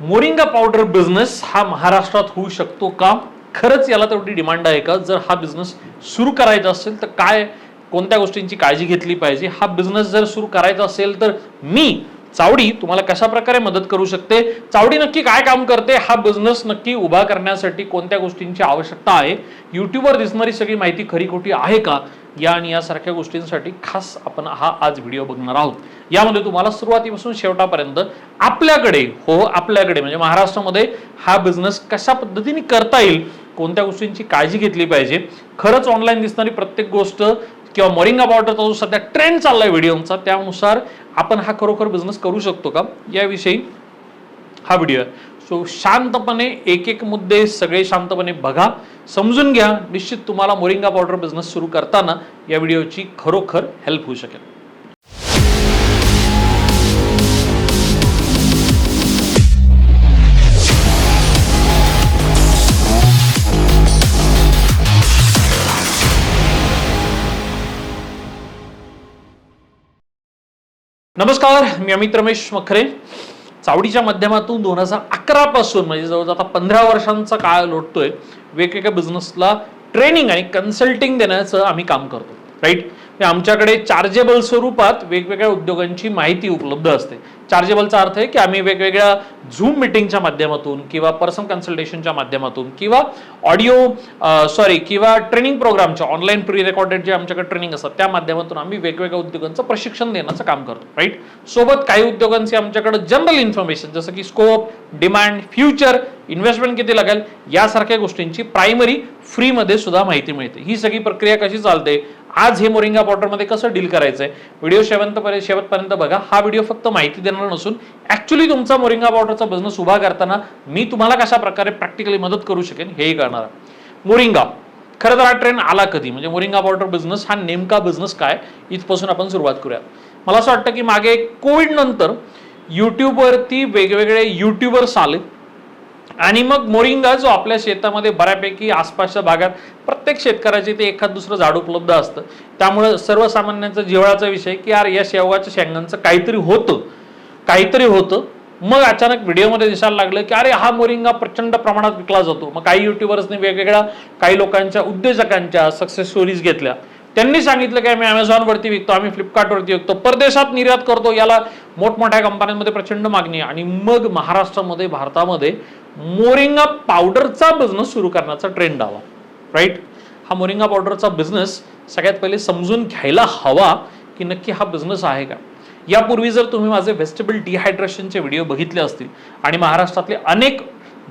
Moringa powder business हा महाराष्ट्रात होऊ शकतो का? खरंच याला तेवढी डिमांड आहे का? जर हा बिझनेस सुरू करायचा असेल तर काय कोणत्या गोष्टींची काळजी घेतली पाहिजे? हा बिझनेस जर सुरू करायचा असेल तर मी चावडी तुम्हाला कशा प्रकारे मदत करू शकते? चावडी नक्की काय काम करते? हा बिझनेस नक्की उभा करण्यासाठी कोणत्या गोष्टींची आवश्यकता आहे? युट्यूबवर दिसणारी सगळी माहिती खरी खोटी आहे का? या आणि यासारख्या गोष्टींसाठी खास आपण हा आज व्हिडिओ बघणार आहोत. यामध्ये तुम्हाला सुरुवातीपासून शेवटापर्यंत आपल्याकडे हो आपल्याकडे म्हणजे महाराष्ट्रामध्ये हा बिझनेस कशा पद्धतीने करता येईल कोणत्या गोष्टींची काळजी घेतली पाहिजे खरंच ऑनलाईन दिसणारी प्रत्येक गोष्ट किंवा मॉरिंगा पावडरचा जो सध्या ट्रेंड चाललाय व्हिडिओचा त्यानुसार आपण हा खरोखर बिझनेस करू शकतो का? याविषयी हा व्हिडिओ आहे. सो शांतपणे एक एक मुद्दे सगळे शांतपणे बघा. समजून घ्या. निश्चित तुम्हाला मोरिंगा पावडर बिझनेस सुरू करताना या व्हिडिओची खरोखर हेल्प होऊ शकेल. नमस्कार. मी अमित रमेश मखरे. चावडीच्या माध्यमातून दोन हजार अकरा पासून म्हणजे जवळजवळ आता पंधरा वर्षांचा काळ लोटतोय वेगवेगळ्या बिझनेसला ट्रेनिंग आणि कन्सल्टिंग देण्याचं आम्ही काम करतो. राईट म्हणजे आमच्याकडे चार्जेबल स्वरूपात वेगवेगळ्या उद्योगांची माहिती उपलब्ध असते. चार्जेबलचा अर्थ आहे की आम्ही वेगवेगळ्या झूम मिटिंगच्या माध्यमातून किंवा पर्सनल कन्सल्टेशनच्या माध्यमातून किंवा ऑडिओ सॉरी किंवा ट्रेनिंग प्रोग्रामच्या ऑनलाईन प्री रेकॉर्डेड जे आमच्याकडे ट्रेनिंग असतात त्या माध्यमातून आम्ही वेगवेगळ्या उद्योगांचं प्रशिक्षण देण्याचं काम करतो राईट सोबत काही उद्योगांची आमच्याकडे जनरल इन्फॉर्मेशन जसं की स्कोप डिमांड फ्युचर इन्व्हेस्टमेंट किती लागेल यासारख्या गोष्टींची प्रायमरी फ्रीमध्ये सुद्धा माहिती मिळते. ही सगळी प्रक्रिया कशी चालते? आज हे मोरिंगा पावडरमध्ये कसं डील करायचंय? व्हिडिओ शेवंतपर्यंत शेवटपर्यंत बघा. हा व्हिडिओ फक्त माहिती देणार नसून ऍक्च्युली तुमचा मोरिंगा पावडरचा बिझनेस उभा करताना मी तुम्हाला कशा प्रकारे प्रॅक्टिकली मदत करू शकेन हेही करणार. मोरिंगा. खरं तर हा ट्रेंड आला कधी? म्हणजे मोरिंगा पावडर बिझनेस हा नेमका बिझनेस काय? इथपासून आपण सुरुवात करूया. मला असं वाटतं की मागे कोविड नंतर युट्यूबवरती वेगवेगळे युट्यूबर्स आले. आणि मग मोरिंगा जो आपल्या शेतामध्ये बऱ्यापैकी आसपासच्या भागात प्रत्येक शेतकऱ्याचे ते एखाद दुसरं झाड उपलब्ध असतं. त्यामुळे सर्वसामान्यांचा जिव्हाळाचा विषय की यार या शेवगाच्या शेंगांचं काहीतरी होतं. काहीतरी होतं. मग अचानक व्हिडिओमध्ये दिसायला लागलं की अरे हा मोरिंगा प्रचंड प्रमाणात विकला जातो. मग काही युट्यूबर्सने वेगवेगळ्या काही लोकांच्या उद्योजकांच्या सक्सेस स्टोरीज घेतल्या. त्यांनी सांगितलं की आम्ही अमेझॉनवरती विकतो आम्ही फ्लिपकार्टवरती विकतो. परदेशात निर्यात करतो. याला मोठमोठ्या कंपन्यांमध्ये प्रचंड मागणी आणि मग महाराष्ट्रामध्ये भारतामध्ये मोरिंगा पावडरचा बिझनेस सुरू करण्याचा ट्रेंड आला. राईट हा मोरिंगा पावडरचा बिझनेस सगळ्यात पहिले समजून घ्यायला हवा की नक्की हा बिझनेस आहे का? यापूर्वी जर तुम्ही माझे व्हेजिटेबल डिहायड्रेशनचे व्हिडिओ बघितले असतील आणि महाराष्ट्रातले अनेक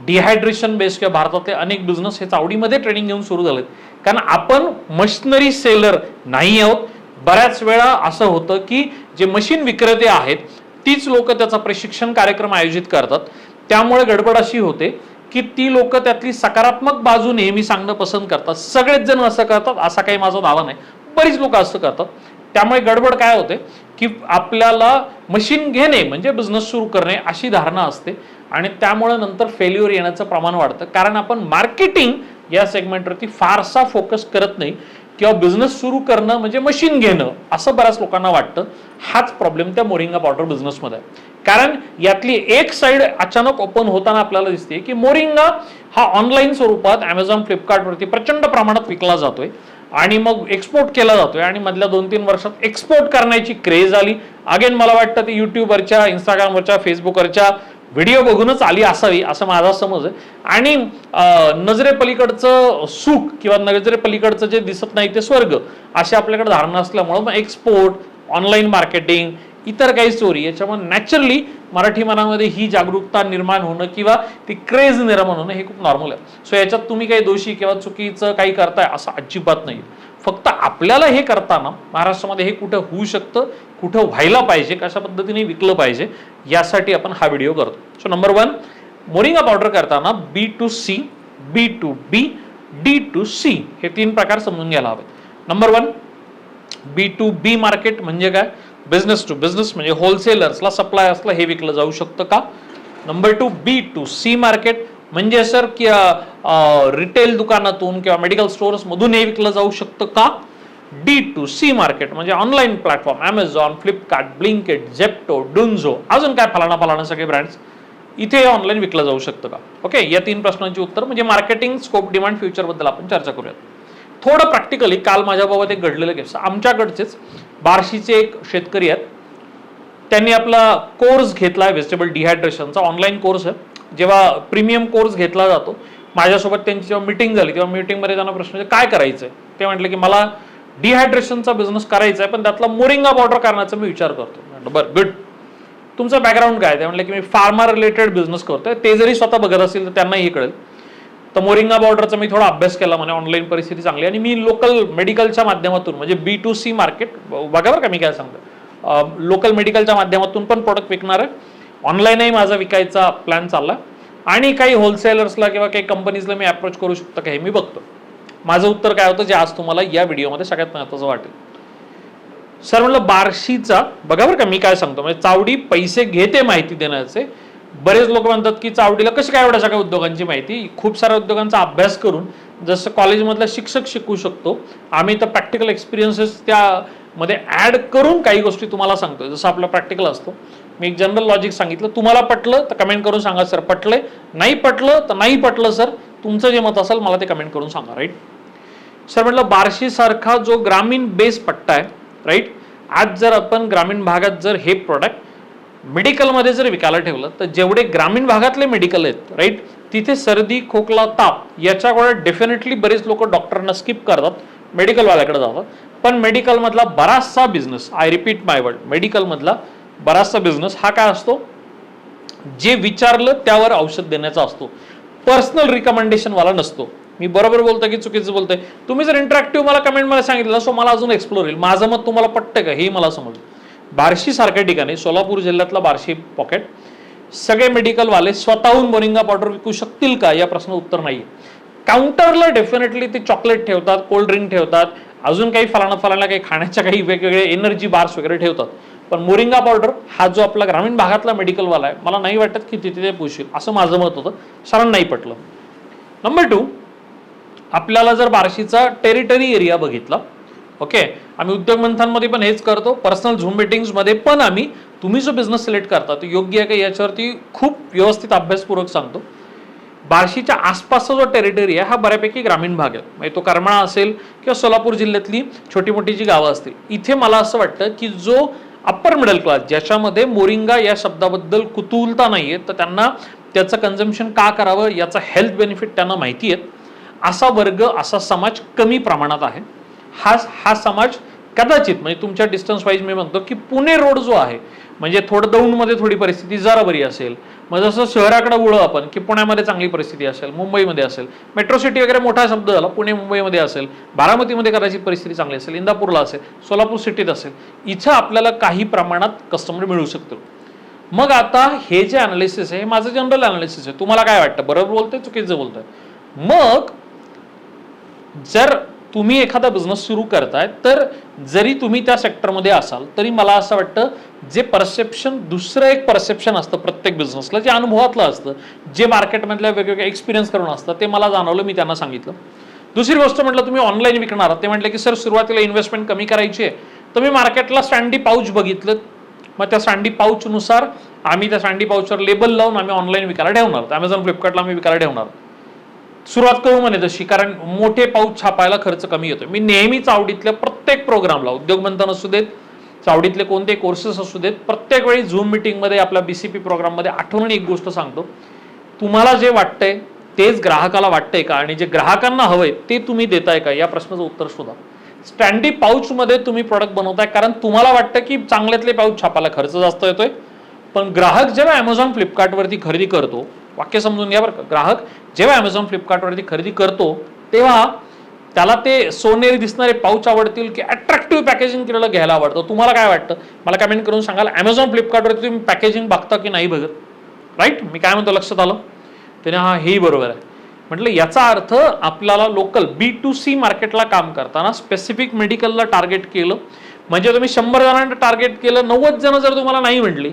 डिहायड्रेशन बेस्ड किंवा भारतातले अनेक बिझनेस हे चावडीमध्ये ट्रेनिंग घेऊन सुरू झालेत. कारण आपण मशिनरी सेलर नाही आहोत. बऱ्याच वेळा असं होतं की जे मशीन विक्रेते आहेत तीच लोक त्याचा प्रशिक्षण कार्यक्रम आयोजित करतात. त्यामुळे गडबड अशी होते की ती लोक त्यातली सकारात्मक बाजू नेहमी सांगणं पसंत करतात. सगळेच जण असं करतात असा काही माझा दावा नाही. बरीच लोक असं करतात. त्यामुळे गडबड काय होते की आपल्याला मशीन घेणे म्हणजे बिझनेस सुरू करणे अशी धारणा असते आणि त्यामुळे नंतर फेल्युअर येण्याचं प्रमाण वाढतं. कारण आपण मार्केटिंग या सेगमेंटवरती फारसा फोकस करत नाही. किंवा बिझनेस सुरू करणं म्हणजे मशीन घेणं असं बऱ्याच लोकांना वाटतं. हाच प्रॉब्लेम त्या मोरिंगा पावडर बिझनेसमध्ये आहे. कारण यातली एक साईड अचानक ओपन होताना आपल्याला दिसते की मोरिंगा हा ऑनलाईन स्वरूपात अमेझॉन फ्लिपकार्टवरती प्रचंड प्रमाणात विकला जातोय आणि मग एक्सपोर्ट केला जातोय आणि मधल्या दोन तीन वर्षात एक्सपोर्ट करण्याची क्रेज आली. अगेन मला वाटतं ते युट्यूबवरच्या इंस्टाग्रामवरच्या फेसबुकवरच्या व्हिडिओ बघूनच आली असावी असं माझा समज आहे. आणि नजरेपलीकडचं सुख किंवा नजरेपलीकडचं जे दिसत नाही ते स्वर्ग अशी आपल्याकडे धारणा असल्यामुळं मग एक्सपोर्ट ऑनलाईन मार्केटिंग इतर काही चोरी याच्यामुळे नॅचरली मराठी मनामध्ये ही जागरूकता निर्माण होणं किंवा ती क्रेज निर्माण होणं हे खूप नॉर्मल आहे. सो याच्यात तुम्ही काही दोषी किंवा चुकीचं काही करताय असं अजिबात नाही फक्त आपल्याला हे करताना महाराष्ट्रामध्ये हे कुठं होऊ शकतं कुठं व्हायला पाहिजे कशा पद्धतीने विकलं पाहिजे यासाठी आपण हा व्हिडिओ करतो. So number one moringa powder करताना B to C B to B D to C हे तीन प्रकार समजून घ्यायला हवेत. Number one B to B market म्हणजे काय? बिझनेस टू बिझनेस म्हणजे होलसेलर्सला सप्लायर्सला हे विकलं जाऊ शकतं का? Number two B to C market म्हणजे सर की रिटेल दुकानातून किंवा मेडिकल स्टोअर्समधून हे विकलं जाऊ शकतं का? डी टू सी मार्केट म्हणजे online platform Amazon Flipkart Blinkit Zepto Dunzo अजून काय फलाना फलाना सगळे ब्रँड्स इथे ऑनलाईन विकलं जाऊ शकतं का? ओके या तीन प्रश्नांची उत्तर म्हणजे मार्केटिंग स्कोप डिमांड फ्युचरबद्दल आपण चर्चा करूयात. थोडं प्रॅक्टिकली काल माझ्याबाबत एक घडलेलं केस आमच्याकडचेच बार्शीचे एक शेतकरी आहेत. त्यांनी आपला कोर्स घेतला आहे व्हेजिटेबल डिहायड्रेशनचा ऑनलाईन कोर्स आहे. जेव्हा प्रीमियम कोर्स घेतला जातो माझ्यासोबत त्यांची जेव्हा मिटिंग झाली तेव्हा मीटिंगमध्ये त्यांना प्रश्न विचारला, काय करायचं आहे ते म्हटलं की मला डिहायड्रेशनचा बिझनेस करायचा आहे पण त्यातला मोरिंगा पावडर करण्याचा मी विचार करतो. म्हटलं बरं गुड तुमचं बॅकग्राऊंड काय? आहे? ते म्हटलं की मी फार्मा रिलेटेड बिझनेस करतोय. ते जरी स्वतः बघत असतील तर त्यांनाही कळेल. तर मोरिंगा पावडरचा मी थोडा अभ्यास केला म्हणे ऑनलाईन परिस्थिती चांगली. आहे. आणि मी लोकल मेडिकलच्या माध्यमातून म्हणजे बी टू सी मार्केट बघा बरं का मी काय सांगतो लोकल मेडिकलच्या माध्यमातून पण प्रोडक्ट विकणार आहे. ऑनलाईनही माझा विकायचा प्लॅन चालला. आणि काही होलसेलर्सला किंवा काही कंपनीजला मी अप्रोच करू शकतो का हे मी बघतो. माझं उत्तर काय होतं? जे आज तुम्हाला या व्हिडिओमध्ये सगळ्यात महत्त्वाचं वाटेल. सर म्हटलं बार्शीचा बघा बरं का मी काय सांगतो. म्हणजे चावडी पैसे घेते माहिती देण्याचे. बरेच लोक म्हणतात की चावडीला कशी काय एवढ्या सगळ्या उद्योगांची माहिती? खूप साऱ्या उद्योगांचा अभ्यास करून जसं कॉलेजमधला शिक्षक शिकू शकतो आम्ही तर प्रॅक्टिकल एक्सपिरियन्सेस त्यामध्ये ॲड करून काही गोष्टी तुम्हाला सांगतो जसं आपलं प्रॅक्टिकल असतो. मी एक जनरल लॉजिक सांगितलं. तुम्हाला पटलं तर कमेंट करून सांगा सर पटलंय? नाही पटलं तर नाही पटलं सर तुमचं जे मत असेल मला ते कमेंट करून सांगा राईट सर म्हटलं बार्शीसारखा जो ग्रामीण बेस पट्टा आहे राईट आज जर आपण ग्रामीण भागात जर हे प्रॉडक्ट मेडिकलमध्ये जर विकायला ठेवलं तर जेवढे ग्रामीण भागातले मेडिकल आहेत राईट तिथे सर्दी खोकला ताप याच्याकडे डेफिनेटली बरेच लोक डॉक्टरना स्किप करतात मेडिकलवाल्याकडे जातात. पण मेडिकलमधला बराचसा business I repeat my word मेडिकलमधला बराचसा बिझनेस हा काय असतो? जे विचारलं त्यावर औषध देण्याचा असतो. पर्सनल रिकमेंडेशन वाला नसतो. मी बरोबर बोलतोय की चुकीचं बोलतोय? तुम्ही जर इंटरॅक्टिव्ह मला कमेंट मला सांगितलं सो मला अजून एक्सप्लोर होईल. माझं मत तुम्हाला पटतं का? हे मला समजलं. बार्शी सारख्या ठिकाणी सोलापूर जिल्ह्यातला बार्शी पॉकेट सगळे मेडिकलवाले स्वतःहून मोरिंगा पावडर विकू शकतील का? या प्रश्न उत्तर नाही काउंटरला डेफिनेटली ते चॉकलेट ठेवतात कोल्ड ड्रिंक ठेवतात अजून काही फलाना फलाना काही खाण्याच्या काही वेगवेगळे एनर्जी बार्स वगैरे ठेवतात. पण मोरिंगा पावडर हा जो आपला ग्रामीण भागातला मेडिकलवाला आहे मला नाही वाटत की तिथे ते पोषेल असं माझं मत होतं. सरांना नाही पटलं. नंबर टू आपल्याला जर बार्शीचा टेरिटरी एरिया बघितला ओके आम्ही उद्योग मंथांमध्ये पण हेच करतो पर्सनल झूम मीटिंग्समध्ये पण आम्ही तुम्ही जो बिझनेस सिलेक्ट करता तो योग्य आहे का याच्यावरती खूप व्यवस्थित अभ्यासपूर्वक सांगतो. बार्शीच्या आसपासचा जो टेरिटरी आहे हा बऱ्यापैकी ग्रामीण भाग आहे. म्हणजे तो करमाळा असेल किंवा सोलापूर जिल्ह्यातली छोटी मोठी जी गावं असतील इथे मला असं वाटतं की जो अप्पर मिडल क्लास ज्याच्यामध्ये मोरिंगा या शब्दाबद्दल कुतूहलता नाही आहे तर त्यांना त्याचं कन्झम्पशन का करावं याचा हेल्थ बेनिफिट त्यांना माहिती आहेत. असा वर्ग असा समाज कमी प्रमाणात आहे. हा हा समाज कदाचित म्हणजे तुमच्या डिस्टन्स वाईज मी म्हणतो की पुणे रोड जो आहे म्हणजे थोडं दौंडमध्ये थोडी परिस्थिती जरा बरी असेल मग जसं शहराकडे वळू आपण की पुण्यामध्ये चांगली परिस्थिती असेल मुंबईमध्ये असेल मेट्रो सिटी वगैरे मोठा शब्द झाला पुणे मुंबईमध्ये असेल बारामतीमध्ये कदाचित परिस्थिती चांगली असेल इंदापूरला असेल सोलापूर सिटीत असेल इथं आपल्याला काही प्रमाणात कस्टमर मिळू शकतो. मग आता हे जे अनालिसिस आहे हे माझं जनरल अनालिसिस आहे. तुम्हाला काय वाटतं? बरोबर बोलतोय चुकीचं बोलतंय? मग जर तुम्ही एखादा बिझनेस सुरू करताय तर जरी तुम्ही त्या सेक्टरमध्ये असाल तरी मला असं वाटतं जे परसेप्शन दुसरं एक परसेप्शन असतं प्रत्येक बिझनेसला जे अनुभवातलं असतं जे मार्केटमधल्या वेगवेगळ्या एक्सपिरियन्स करून असतं ते मला जाणवलं मी त्यांना सांगितलं. दुसरी गोष्ट म्हटलं तुम्ही ऑनलाईन विकणार आहात. ते म्हटलं की सर सुरुवातीला इन्व्हेस्टमेंट कमी करायची आहे. तर मी मार्केटला स्टँडी पाऊच बघितलं. मग त्या सँडी पाऊचनुसार आम्ही त्या सँडी पाऊचवर लेबल लावून आम्ही ऑनलाईन विकायला ठेवणार. अमेझॉन फ्लिपकार्टला आम्ही विकायला ठेवणार. सुरुवात करू म्हणे तशी कारण मोठे पाऊच छापायला खर्च कमी येतो मी नेहमी चावडीतल्या प्रत्येक प्रोग्रामला उद्योग मंथन असू देत चावडीतले कोणते कोर्सेस असू देत प्रत्येक वेळी झूम मिटिंगमध्ये आपल्या बी सी पी प्रोग्राममध्ये आठवण एक गोष्ट सांगतो. तुम्हाला जे वाटतंय तेच ग्राहकाला वाटतंय का? आणि जे ग्राहकांना हवंय ते तुम्ही देताय का? या प्रश्नाचं उत्तर शोधा. स्टँडी पाऊचमध्ये तुम्ही प्रोडक्ट बनवताय कारण तुम्हाला वाटतं की चांगल्यातले पाऊच छापायला खर्च जास्त येतोय. पण ग्राहक जेव्हा अमेझॉन फ्लिपकार्टवरती खरेदी करतो वाक्य समजून घ्या बरं का. ग्राहक जेव्हा अमेझॉन फ्लिपकार्टवरती खरेदी करतो तेव्हा त्याला ते सोनेरी दिसणारे पाऊच आवडतील की अट्रॅक्टिव्ह पॅकेजिंग केलेलं घ्यायला आवडतं. तुम्हाला काय वाटतं? मला कमेंट करून सांगाल अमेझॉन फ्लिपकार्टवरती तुम्ही पॅकेजिंग बघता की नाही बघत? राईट मी काय म्हणतो लक्षात आलं? त्याने हा हेही बरोबर आहे. म्हटलं याचा अर्थ आपल्याला लोकल बी टू सी मार्केटला काम करताना स्पेसिफिक मेडिकलला टार्गेट केलं. म्हणजे तुम्ही शंभर जणांना टार्गेट केलं नव्वद जण जर तुम्हाला नाही म्हटली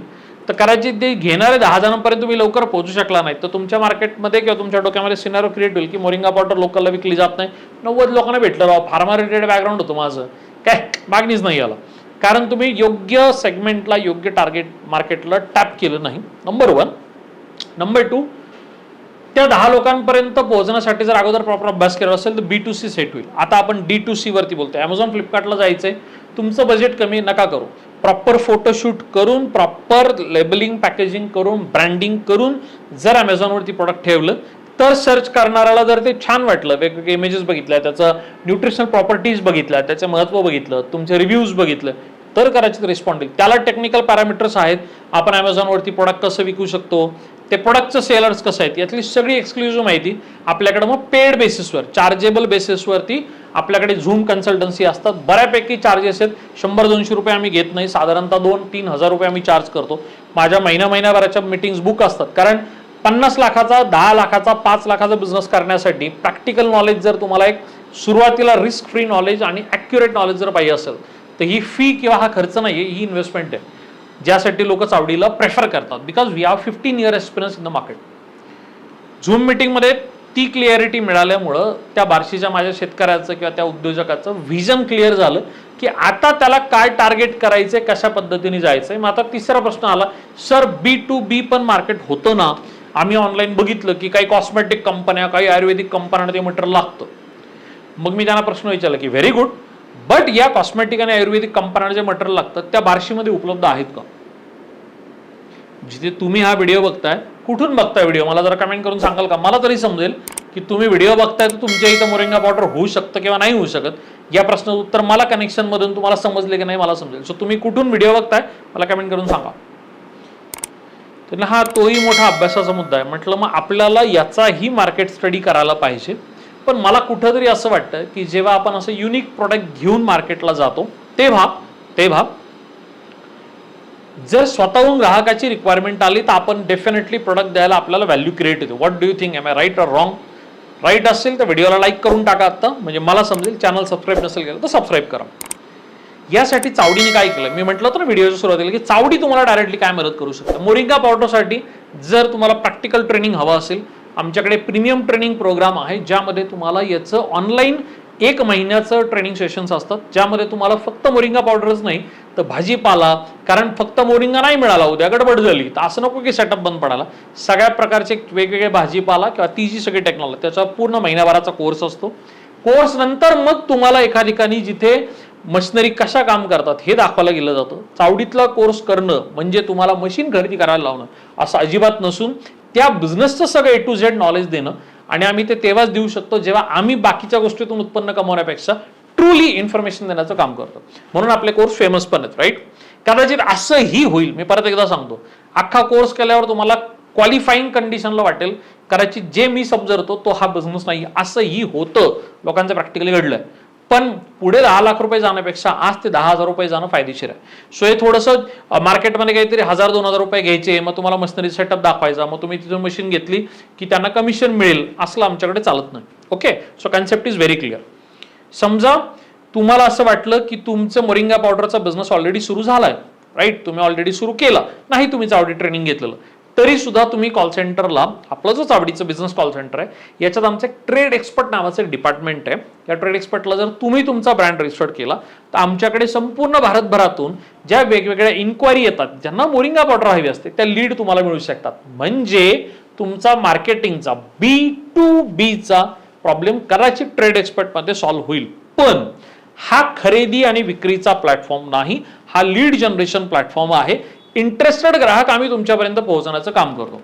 तर कदाचित ते घेणारे दहा जणांपर्यंत तुम्ही लवकर पोहोचू शकला नाही. तर तुमच्या मार्केटमध्ये किंवा तुमच्या डोक्यामध्ये सिनारो क्रिएट होईल की मोरिंगा पावडर लोकलला विकली जात नाही. नव्वद लोकांना भेटलं. राव फार्मा रिलेटेड बॅकग्राऊंड होतं माझं. काय? मागणीच नाही आलं. कारण तुम्ही योग्य सेगमेंटला योग्य टार्गेट मार्केटला टॅप केलं नाही. नंबर वन नंबर टू त्या दहा लोकांपर्यंत पोहोचण्यासाठी जर अगोदर प्रॉपर अभ्यास केला असेल तर बी टू सी सेट होईल. आता आपण डी टू सी वरती बोलतोय. ॲमेझॉन फ्लिपकार्टला जायचंय. तुमचं बजेट कमी नका करू. प्रॉपर फोटोशूट करून प्रॉपर लेबलिंग पॅकेजिंग करून ब्रँडिंग करून जर अमेझॉनवरती प्रोडक्ट ठेवलं तर सर्च करणाऱ्याला जर ते छान वाटलं वेगवेगळे इमेजेस बघितल्या त्याचं न्यूट्रिशनल प्रॉपर्टीज बघितल्या त्याचं महत्त्व बघितलं तुमचे रिव्ह्यूज बघितलं तर कदाचित रिस्पॉन्ड होईल. त्याला टेक्निकल पॅरामीटर्स आहेत. आपण अमेझॉनवरती प्रोडक्ट कसं विकू शकतो? ते प्रोडक्टचं सेलर्स कसं आहेत? यातली सगळी एक्सक्लुझिव्ह माहिती आपल्याकडे मग पेड बेसिसवर चार्जेबल बेसिसवरती आपल्याकडे झूम कन्सल्टन्सी असतात. बऱ्यापैकी चार्जेस आहेत. शंभर दोनशे रुपये आम्ही घेत नाही. साधारणतः दोन तीन हजार रुपये आम्ही चार्ज करतो. माझ्या महिन्या महिन्याभराच्या मिटिंग्स बुक असतात. कारण पन्नास लाखाचा दहा लाखाचा पाच लाखाचा बिझनेस करण्यासाठी प्रॅक्टिकल नॉलेज जर तुम्हाला एक सुरुवातीला रिस्क फ्री नॉलेज आणि ॲक्युरेट नॉलेज जर पाहिजे असेल तर ही फी किंवा हा खर्च नाही आहे ही इन्व्हेस्टमेंट आहे. ज्यासाठी लोक चावडीला प्रेफर करतात. Because we have fifteen year experience in the market Zoom मीटिंगमध्ये ती क्लिअरिटी मिळाल्यामुळं त्या बार्शीच्या माझ्या शेतकऱ्याचं किंवा त्या उद्योजकाचं व्हिजन क्लिअर झालं की आता त्याला काय टार्गेट करायचंय कशा पद्धतीने जायचंय. मग आता तिसरा प्रश्न आला सर बी टू बी पण मार्केट होतं ना? आम्ही ऑनलाईन बघितलं की काही कॉस्मेटिक कंपन्या काही आयुर्वेदिक कंपन्यांना ते मटेरियल लागतं. मग मी त्यांना प्रश्न विचारला की व्हेरी गुड बट या कॉस्मेटिक आणि आयुर्वेदिक कंपन्यांना जे मटेरियल लागतं त्या बार्शीमध्ये उपलब्ध आहेत का? जिथे तुम्ही हा व्हिडिओ बघताय कुठून बघताय व्हिडिओ? मला जरा कमेंट करून सांगाल का? मला तरी समजेल की तुम्ही व्हिडिओ बघताय तर तुमच्या इथं मोरिंगा पावडर होऊ शकतं किंवा नाही होऊ शकत. या प्रश्नाचं उत्तर मला कनेक्शनमधून तुम्हाला समजले की नाही मला समजेल. सो तुम्ही कुठून व्हिडिओ बघताय? मला कमेंट करून सांगा. तर हा तोही मोठा अभ्यासाचा मुद्दा आहे. म्हटलं मग आपल्याला याचाही मार्केट स्टडी करायला पाहिजे. पण मला कुठंतरी असं वाटतं की जेव्हा आपण असं युनिक प्रोडक्ट घेऊन मार्केटला जातो तेव्हा तेव्हा जर स्वतःहून ग्राहकाची रिक्वायरमेंट आली तर आपण डेफिनेटली प्रोडक्ट द्यायला आपल्याला व्हॅल्यू क्रिएट येतो. What do you think am I right or wrong right असेल तर व्हिडिओला लाईक करून टाका आता. म्हणजे मला समजेल चॅनल सबस्क्राईब नसेल केलं तर सबस्क्राईब करा. यासाठी चावडीने काय केलं? मी म्हटलं होतं ना व्हिडिओच्या सुरुवातीला की चावडी तुम्हाला डायरेक्टली काय मदत करू शकते? मोरिंगा पावडरसाठी जर तुम्हाला प्रॅक्टिकल ट्रेनिंग हवं असेल आमच्याकडे प्रीमियम ट्रेनिंग प्रोग्राम आहे ज्यामध्ये तुम्हाला याचं ऑनलाईन एक महिन्याचं ट्रेनिंग सेशन्स असतात ज्यामध्ये तुम्हाला फक्त मोरिंगा पावडरच नाही तर भाजीपाला कारण फक्त मोरिंगा नाही मिळाला उद्या गडबड झाली तर असं नको की सेटअप बंद पडाला सगळ्या प्रकारचे वेगवेगळे भाजीपाला किंवा ती जी सगळी टेक्नॉलॉजी त्याचा पूर्ण महिन्याभराचा कोर्स असतो. कोर्स नंतर मग तुम्हाला एका ठिकाणी जिथे मशिनरी कशा काम करतात हे दाखवायला गेलं जातं. चावडीतला कोर्स करणं म्हणजे तुम्हाला मशीन खरेदी करायला लावणं असं अजिबात नसून त्या बिझनेसचं सगळं ए टू झेड नॉलेज देणं आणि आम्ही ते तेव्हाच देऊ शकतो जेव्हा आम्ही बाकीच्या गोष्टीतून उत्पन्न कमवण्यापेक्षा ट्रूली इन्फॉर्मेशन देण्याचं काम करतो. म्हणून आपले कोर्स फेमस पण आहेत राईट कदाचित असंही होईल. मी परत एकदा सांगतो. अख्खा कोर्स केल्यावर तुम्हाला क्वालिफाईंग कंडिशनला वाटेल. कदाचित जे मी समजतो तो हा बिझनेस नाही. असंही होतं. लोकांचं प्रॅक्टिकली घडलंय. पण पुढे दहा लाख रुपये जाण्यापेक्षा आज ते दहा हजार रुपये जाणं फायदेशीर आहे. सो हे थोडंसं मार्केटमध्ये काहीतरी हजार दोन हजार रुपये घ्यायचे मग तुम्हाला मशिनरी सेटअप दाखवायचा मग तुम्ही तिथून मशीन घेतली की त्यांना कमिशन मिळेल असलं आमच्याकडे चालत नाही. Okay so concept is very clear समजा तुम्हाला असं वाटलं की तुमचं मोरिंगा पावडरचा बिझनेस ऑलरेडी सुरू झालाय राईट तुम्ही ऑलरेडी सुरू केला नाही तुम्ही चावडी ट्रेनिंग घेतलेलं. तरी सुद्धा तुम्ही कॉल सेंटरला आपलं जो चावडीचं बिझनेस कॉल सेंटर आहे याच्यात आमचं एक ट्रेड एक्सपर्ट नावाचं एक डिपार्टमेंट आहे. या ट्रेड एक्सपर्टला जर तुम्ही तुमचा ब्रँड रजिस्टर्ड केला तर आमच्याकडे संपूर्ण भारतभरातून ज्या वेगवेगळ्या इन्क्वायरी येतात ज्यांना मोरिंगा पावडर हवी असते त्या लीड तुम्हाला मिळू शकतात. म्हणजे तुमचा मार्केटिंगचा बी टू बीचा प्रॉब्लेम कदाचित ट्रेड एक्सपर्टमध्ये सॉल्व्ह होईल. पण हा खरेदी आणि विक्रीचा प्लॅटफॉर्म नाही हा लीड जनरेशन प्लॅटफॉर्म आहे. इंटरेस्टेड ग्राहक आम्ही तुमच्यापर्यंत पोहोचण्याचं काम करतो.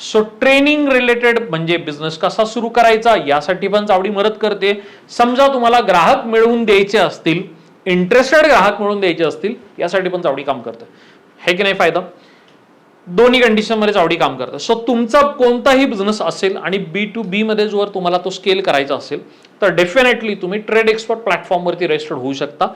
सो ट्रेनिंग रिलेटेड म्हणजे बिझनेस कसा सुरू करायचा यासाठी पण चावडी मदत करते. समजा तुम्हाला ग्राहक मिळवून द्यायचे असतील इंटरेस्टेड ग्राहक मिळवून द्यायचे असतील यासाठी पण चावडी काम करते. हे की नाही फायदा? दोन्ही कंडिशनमध्ये चावडी काम करतं. सो तुमचा कोणताही बिझनेस असेल आणि बी टू बी मध्ये जर तुम्हाला तो स्केल करायचा असेल तर डेफिनेटली तुम्ही ट्रेड एक्सपर्ट प्लॅटफॉर्मवरती रजिस्टर्ड होऊ शकता.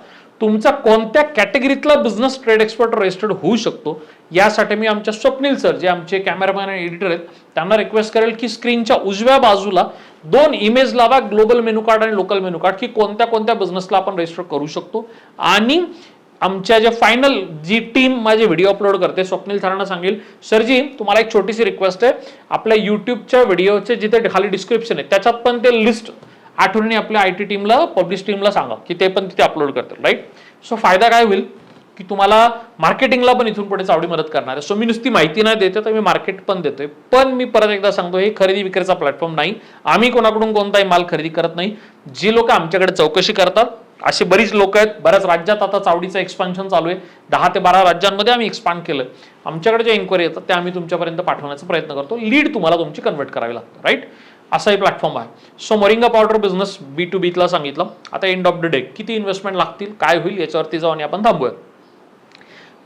तुमचा कोणत्या कॅटेगरीतला बिझनेस ट्रेड एक्सपर्ट रजिस्टर्ड होऊ शकतो? यासाठी मी आमच्या स्वप्नील सर जे आमचे कॅमेरामॅन आणि एडिटर आहेत त्यांना रिक्वेस्ट करेल की स्क्रीनच्या उजव्या बाजूला दोन इमेज लावा ग्लोबल मेनू कार्ड आणि लोकल मेनू कार्ड की कोणत्या कोणत्या बिझनेसला आपण रजिस्टर करू शकतो. आणि आमच्या ज्या फायनल जी टीम माझे व्हिडिओ अपलोड करते स्वप्नील सरांना सांगेल सरजी तुम्हाला एक छोटीशी रिक्वेस्ट आहे. आपल्या युट्यूबच्या व्हिडिओचे जिथे खाली डिस्क्रिप्शन आहे त्याच्यात पण ते लिस्ट आठवणी आपल्या आय टी टीमला पब्लिश टीमला सांगा की ते पण तिथे अपलोड करतात राईट सो फायदा काय होईल? की तुम्हाला मार्केटिंगला पण इथून पुढे चावडी मदत करणार आहे. सो मी नुसती माहिती नाही देते तर मी मार्केट पण देतोय. पण मी परत एकदा सांगतो हे खरेदी विक्रीचा प्लॅटफॉर्म नाही. आम्ही कोणाकडून कोणताही माल खरेदी करत नाही. जी लोक आमच्याकडे चौकशी करतात असे बरीच लोक आहेत. बऱ्याच राज्यात आता चावडीचं एक्सपान्शन चालू आहे. दहा ते बारा राज्यांमध्ये आम्ही एक्सपांड केलं. आमच्याकडे जे एन्क्वायरी येतात ते आम्ही तुमच्यापर्यंत पाठवण्याचा प्रयत्न करतो. लीड तुम्हाला तुमची कन्वर्ट करावी लागतं राईट असाही प्लॅटफॉर्म आहे. So moringa powder business B to बीतला सांगितलं. आता एंड ऑफ द डे किती इन्व्हेस्टमेंट लागतील काय होईल याच्यावरती जाऊन आपण थांबूया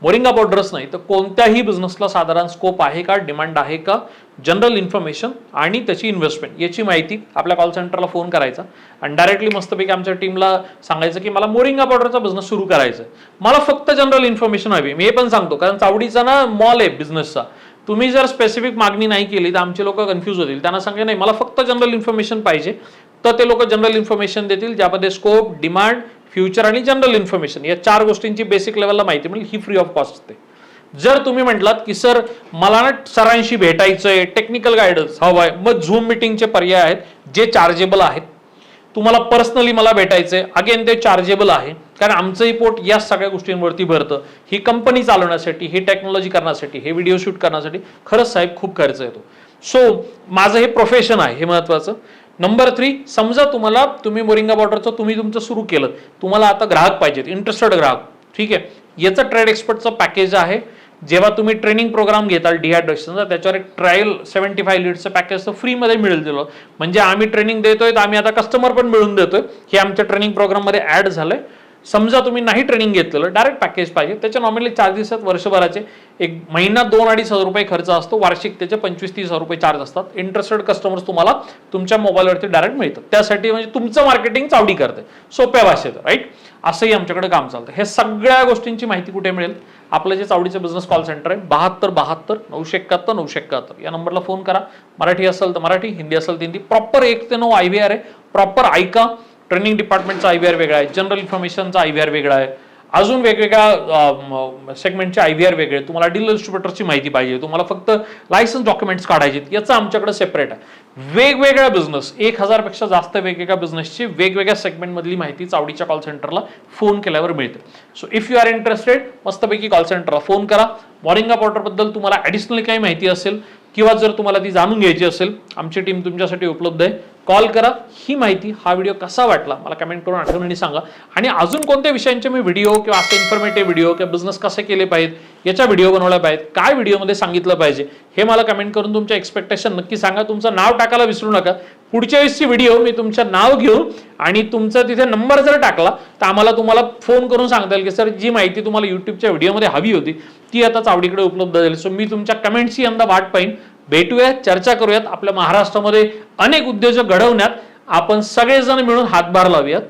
मोरिंगा पावडरच नाही तर कोणत्याही बिझनेसला साधारण स्कोप आहे का डिमांड आहे का जनरल इन्फॉर्मेशन आणि त्याची इन्व्हेस्टमेंट याची माहिती आपल्या कॉल सेंटरला फोन करायचा. आणि डायरेक्टली मस्तपैकी आमच्या टीमला सांगायचं की मला मोरिंगा पावडरचा बिझनेस सुरू करायचा आहे मला फक्त जनरल इन्फॉर्मेशन हवी मी हे पण सांगतो कारण चावडीचा ना मॉल आहे बिझनेसचा तुम्ही जर स्पेसिफिक मागणी नाही केली तर आमचे लोक कन्फ्यूज होतील. त्यांना सांगे नाही मला फक्त जनरल इन्फॉर्मेशन पाहिजे. तर ते लोक जनरल इन्फॉर्मेशन देतील ज्यामध्ये स्कोप डिमांड फ्युचर आणि जनरल इन्फॉर्मेशन या चार गोष्टींची बेसिक लेवलला माहिती मिळेल. ही फ्री ऑफ कॉस्ट असते. जर तुम्ही म्हटलात की सर मला ना सरांशी भेटायचं आहे टेक्निकल गायडन्स हवं आहे मग झूम मिटिंगचे पर्याय आहेत जे चार्जेबल आहेत. तुम्हाला पर्सनली मला भेटायचं आहे अगेन ते चार्जेबल आहे. कारण आमचंही पोट या सगळ्या गोष्टींवरती भरतं. ही कंपनी चालवण्यासाठी ही टेक्नॉलॉजी करण्यासाठी हे व्हिडिओ शूट करण्यासाठी खरंच साहेब खूप खर्च येतो. सो माझं हे प्रोफेशन आहे हे महत्वाचं. नंबर थ्री समजा तुम्हाला तुम्ही मोरिंगा बॉर्डरचं तुम्ही तुमचं सुरू केलं. तुम्हाला आता ग्राहक पाहिजेत इंटरेस्टेड ग्राहक. ठीक आहे? याचं ट्रेड एक्सपर्टचं पॅकेज आहे. जेव्हा तुम्ही ट्रेनिंग प्रोग्राम घेताल डिहायड्रेशनचा त्याच्यावर एक ट्रायल सेव्हन्टी फाय लिटरचं पॅकेज तर फ्रीमध्ये मिळेल दिलं म्हणजे आम्ही ट्रेनिंग देतोय तर आम्ही आता कस्टमर पण मिळून देतोय. हे आमच्या ट्रेनिंग प्रोग्राममध्ये ऍड झालंय. समजा तुम्ही नाही ट्रेनिंग घेतलेलं डायरेक्ट पॅकेज पाहिजे. त्याचे नॉमिनली चार्जेस आहेत वर्षभराचे एक महिना दोन अडीच हजार रुपये खर्च असतो. वार्षिक त्याचे पंचवीस तीस हजार रुपये चार्ज असतात. इंटरेस्टेड कस्टमर्स तुम्हाला तुमच्या मोबाईलवरती डायरेक्ट मिळतात. त्यासाठी म्हणजे तुमचं मार्केटिंग चावडी करते. सोप्या भाषेत राईट असंही आमच्याकडे काम चालतं. हे सगळ्या गोष्टींची माहिती कुठे मिळेल? आपलं जे चावडीचं बिझनेस कॉल सेंटर आहे बहात्तर बहात्तर नऊशे एकाहत्तर नऊशे एकाहत्तर. या नंबरला फोन करा. मराठी असेल तर मराठी हिंदी असेल तर हिंदी. प्रॉपर एक ते नऊ आय व्ही आर आहे. प्रॉपर ऐका ट्रेनिंग डिपार्टमेंटचा आय व्ही आर वेगळा आहे जनरल इन्फॉर्मेशनचा आय व्ही आर वेगळा आहे. अजून वेगवेगळ्या सेगमेंटचे आय व्ही आर वेगळे तुम्हाला डील डिस्ट्रीब्युटरची माहिती पाहिजे तुम्हाला फक्त लायसन्स डॉक्युमेंट्स काढायचे याचं आमच्याकडे सेपरेट आहे. वेगवेगळ्या बिझनेस एक हजारपेक्षा जास्त वेगवेगळ्या बिझनेसची वेगवेगळ्या सेगमेंटमधली माहिती चावडीच्या कॉल सेंटरला फोन केल्यावर मिळते. So if you are interested मस्तपैकी कॉल सेंटरला फोन करा. मॉरिंगा पॉर्टरबद्दल तुम्हाला ॲडिशनल काही माहिती असेल किंवा जर तुम्हाला ती जाणून घ्यायची असेल आमची टीम तुमच्यासाठी उपलब्ध आहे. कॉल करा. ही माहिती हा व्हिडिओ कसा वाटला? मला कमेंट करून आठवणीने सांगा. आणि अजून कोणत्या विषयांचे मी व्हिडिओ किंवा असे इन्फॉर्मेटिव्ह व्हिडिओ किंवा बिझनेस कसे केले पाहिजेत याच्या व्हिडिओ बनवल्या पाहिजेत काय व्हिडिओमध्ये सांगितलं पाहिजे हे मला कमेंट करून तुमच्या एक्सपेक्टेशन नक्की सांगा. तुमचं नाव टाकायला विसरू नका. पुढच्या वेळेसची व्हिडिओ मी तुमचं नाव घेऊन आणि तुमचा तिथे नंबर जर टाकला तर आम्हाला तुम्हाला फोन करून सांगता येईल की सर जी माहिती तुम्हाला युट्यूबच्या व्हिडिओमध्ये हवी होती ती आता चावडीकडे उपलब्ध झाली. सो मी तुमच्या कमेंटची यंदा वाट पाहिन. भेटूयात चर्चा करूयात. आपल्या महाराष्ट्रामध्ये अनेक उद्योजक घडवण्यात आपण सगळेजण मिळून हातभार लावूयात.